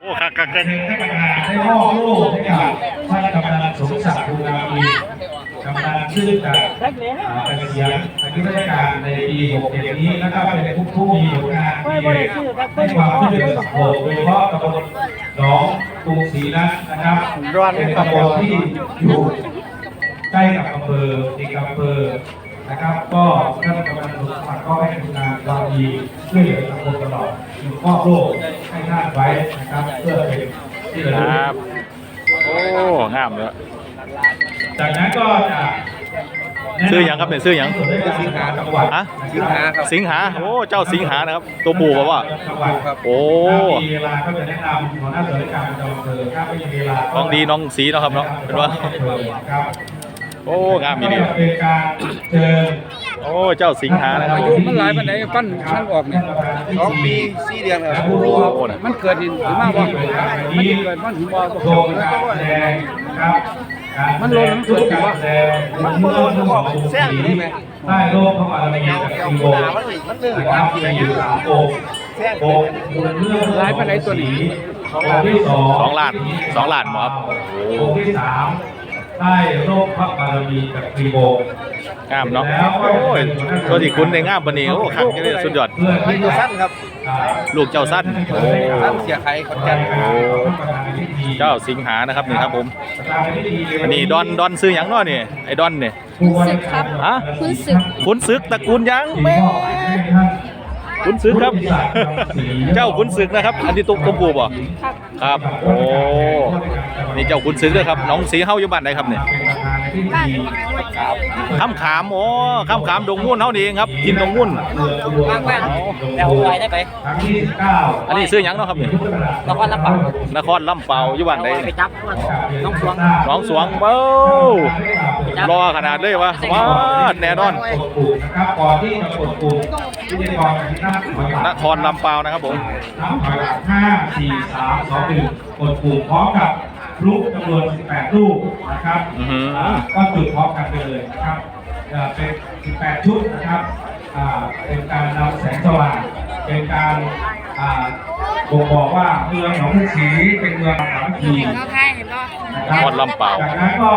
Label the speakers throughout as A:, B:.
A: โอ้คักคัก
B: เป็
A: กันน
B: ให้ประธานได้มอบโล่ให้กับท่านกำนันสมศักดิ์ภูนามีกำนัน ซึ่งจะอ่าเกษียณอายุราชการในปี67นี้แล้วก็เป็นผู้ผู้มีผลงานที่ให้ความช่วยเหลือสังคมโดยเฉพาะตำบลหนองกรุงศรีนั้นนะครับเป็นตำบลที่อยู่ใกล้กับอำเภอในอำเภอนะครับก็ท่านกำนันสุขภาพก็ให้ทำงานควาดีช่วยเหลือสังคมตลอดอยู่ครอบโลกให้ท่านไว้นะครับ เพื่อเป็นที่ระลึก
A: รับโอ้งามเลย
B: จากนั้นก็จะ
A: ชื่อหยังครับเนี่ยชื่อหยัง
B: สิงหาจังหวัด
A: ฮะ
B: สิงหาครับ
A: สิงหาโอ้เจ้าสิงหานะครับ ตัวปู่บอกว่า
B: จังหวัดครับ
A: โอ้
B: ถ้ามีเวลาก็จะแนะนำหัวหน้าส่วนราชการประจำอำเภอถ้าไม่มีเวลาก็
A: น้องดีน้องสีเนาะครับเนาะเป็นว่า
B: ครับ
A: โอ้งามอี
B: ก็
A: ดี
B: จะเป็นการเชิญ
A: โอ้เจ้าสิงหานะครับ
C: อายุมันหลายปานใดฟันมันออกเนี่ย
B: สองปีสี่เดือนครับ
A: โอ้นะ
C: มันเกิดหินมากบ่มันเกิดมันหินบ่
B: โชว์การแสดงนะครับการ
C: มันลงมัน
B: ทุ
C: เกิ
B: ก
C: ด
B: การแสดงมันเมื่อเรื่องของสีใต้โลกพระบารมีจากสิงโตนะครับมีอยู่สามองค์องค์เรื่ององค์ที่สอง
A: สองล้านสองล้านบ่ครับโอ้
B: องค์ที่สาม ใต้โลกพระบารมีจากสีโบ
A: งามเนาะโอ้ยตัวที่คุณในงามปานนี้โอ้คักเลยสุดยอด
B: เพื่อที่จะสั้นครับ
A: ลูกเจ้าสั้นโอ้
B: สั้นเสียใครคนแก่
A: เจ้าสิงหานะครับนี่ครับผมอันนี้ดอนดอนซื้อหยังเนาะนี่ไอ้ดอนนี่
D: คุณศึกครับ
A: ฮะ
D: คุณศึก
A: ขุนศึกตระกูลหยังแม่ขุนศึกครับ เจ้าขุนศึกนะครับ อันนี้ตุ๊กตุ๊กปูบ่
D: ครับ
A: ครับ โอ้ นี่เจ้าคุณซื้อด้อครับ น้องสีเฮาอยู่บ้านใดครับเนี่ย ข้ามขามโอ้ข้ามขามดงมุ่นเฮานี่เองครับ กินดงมุ่น
D: บ้านบ้าน
E: แล้วผมไปได้ไป
A: อันนี้ซื้อยังเนาะครับนี่
E: นครลำปาง
A: นครลำเปาอยู่บ้านใด
E: ไปจับน้องสวง
A: น้องสวงเบ้ารอขนาดเลยวะว้าแน่นอน
B: กดปุ่มนครับก่อที่กดปุ่มพิธีกรกับที่นั่งถอยหลัง
A: นครลำเปานะครับผม
B: ห้าสี่สามสองหนึ่งกดปุ่มพร้อมกับ ลูกจำนวน 18 ลูกนะครับ
A: อื้อหือา
B: ก็จุดพร้อมกันไปเลยนะครับเอ่อเป็น 18 ชุดนะครับอ่าเป็นการนำแสงสว่างเป็นการอ่าบ่งบอกว่าเมืองหนองบัวศรีเป็นเมืองสามัคคี
D: เห็นก็ใครเห็นก็
B: นะครับ
A: นครลำเปา
B: จากนั้นก็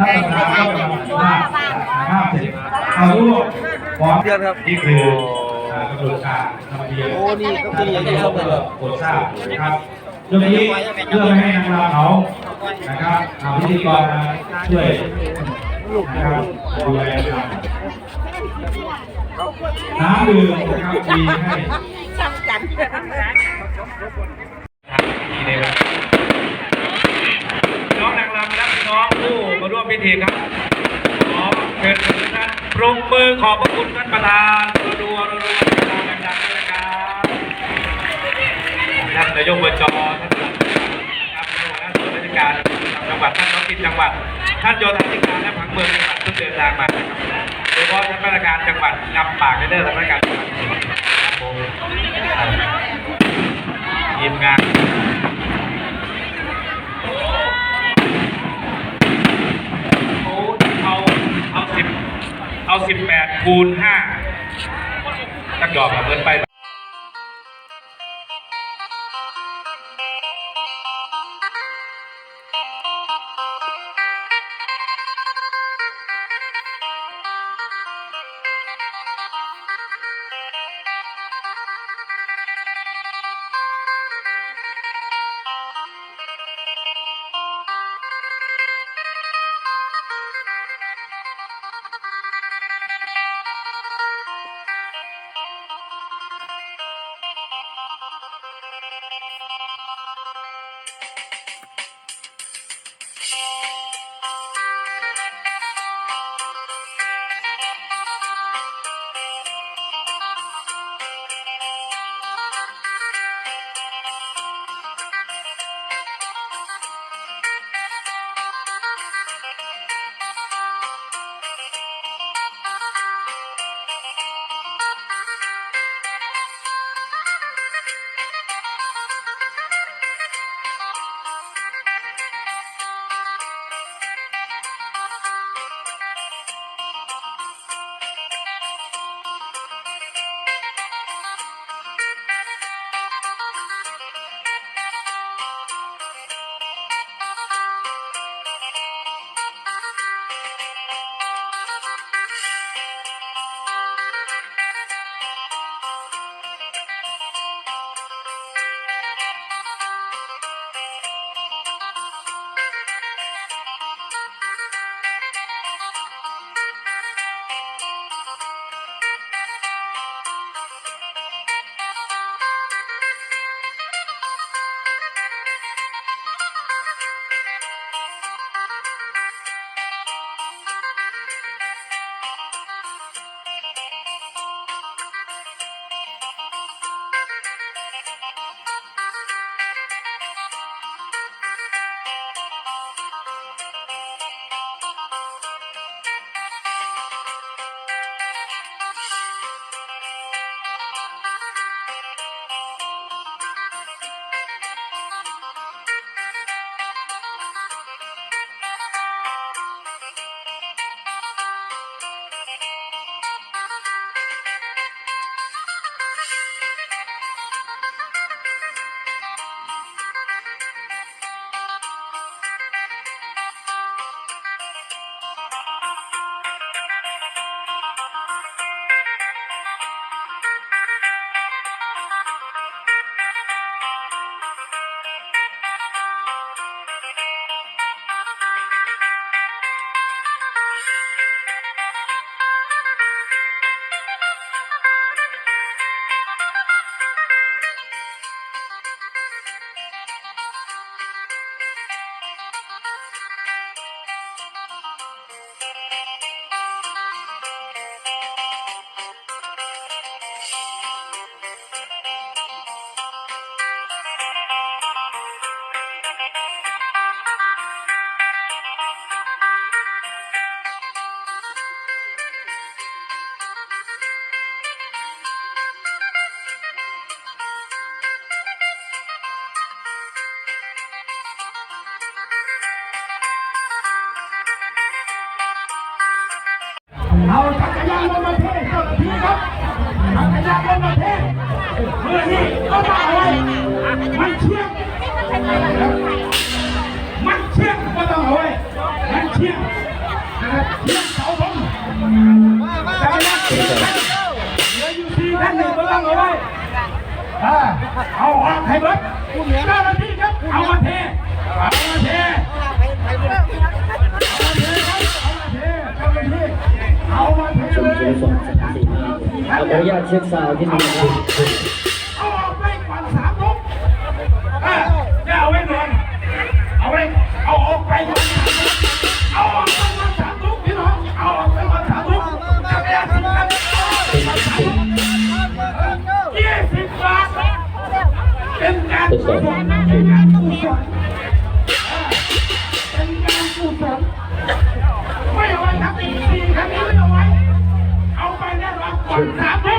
B: นักประธานก็จะมาถ่ายภาพถ่ายภาพเสร็จเอาลูกพร้อมนี่คืออ่ากระบวนการทำเบียน
E: โอ้นี่ก็คืออย่างที่
B: ที่
E: เขา
B: เขา
E: เปิ
B: เปิ
E: ด
B: ดโปรดทราบนะครับ เรื่องนี้เพื่อไม่ให้นางรำเขานะครับเอาพิธีกรมาช่วยนะครับดูแลครับน้ำดื่มนะครับมีให้
D: ซ้ำกัน
B: น้องนางรำและน้องผู้มาร่วมพิธีครับขอเชิญทุกท่านปรบมือขอบพระคุณท่านประธานรัวๆ ท่านนายกอบจท่านครับท่านส่วนราชการจังหวัดท่านน้องกินจังหวัด ท่านโยธาธิการและผังเมืองจังหวัดทุกเดินทางมานะครับโดยเฉพาะท่านราชการจังหวัดนำปากในเรื่องทานราชการจังหวัดครับผมทีมงานเอาเอาสิบเอาสิบแปดคูณห้าตักดอกกับเบินไป
F: เอาจักรยานลงมาเทเจ้าหน้าที่ครับจักรยานลงมาเทเมื่อนี้ก็มาเอาไว้มันเชี่ยงมันเชี่ยงก็ต้องเอาไว้มันเชี่ยงนะครับเชี่ยงเสาธงจักรยานสี่คันเหลืออยู่สี่คันหนึ่งก็ต้องเอาไว้อ่าเอาออกให้เบิดเจ้าหน้าที่ครับเอามาเทเอามาเทเอามาเท
G: ชุม
F: เล
G: ช
F: ย
G: นสองสามสี่ห้าขออนุญาตเช็คซาวที่นี่นะครับ
F: เอาออกไปก่อนสามลูกอะเอาไว้นอนเอาไว้เอาออกไปเอาออกไปก่อนสามลุกพี่น้องเอาออกไปก่อนสามลุกจักรยานสิบคันยี่สิบบาทเป็นการ
G: ทดสอบ
F: เป็นการกุศลเป็นการกุศลไม่เอาไว้ครับ แน่นอนก่อนสามลูก
A: ครับ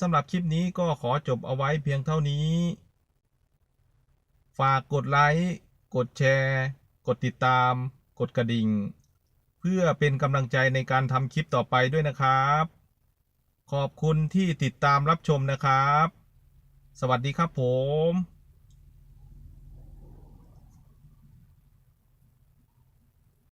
A: สำหรับคลิปนี้ก็ขอจบเอาไว้เพียงเท่านี้ ฝากกดไลค์ กดแชร์ กดติดตาม กดกระดิ่ง เพื่อเป็นกำลังใจในการทำคลิปต่อไปด้วยนะครับ ขอบคุณที่ติดตามรับชมนะครับ สวัสดีครับผม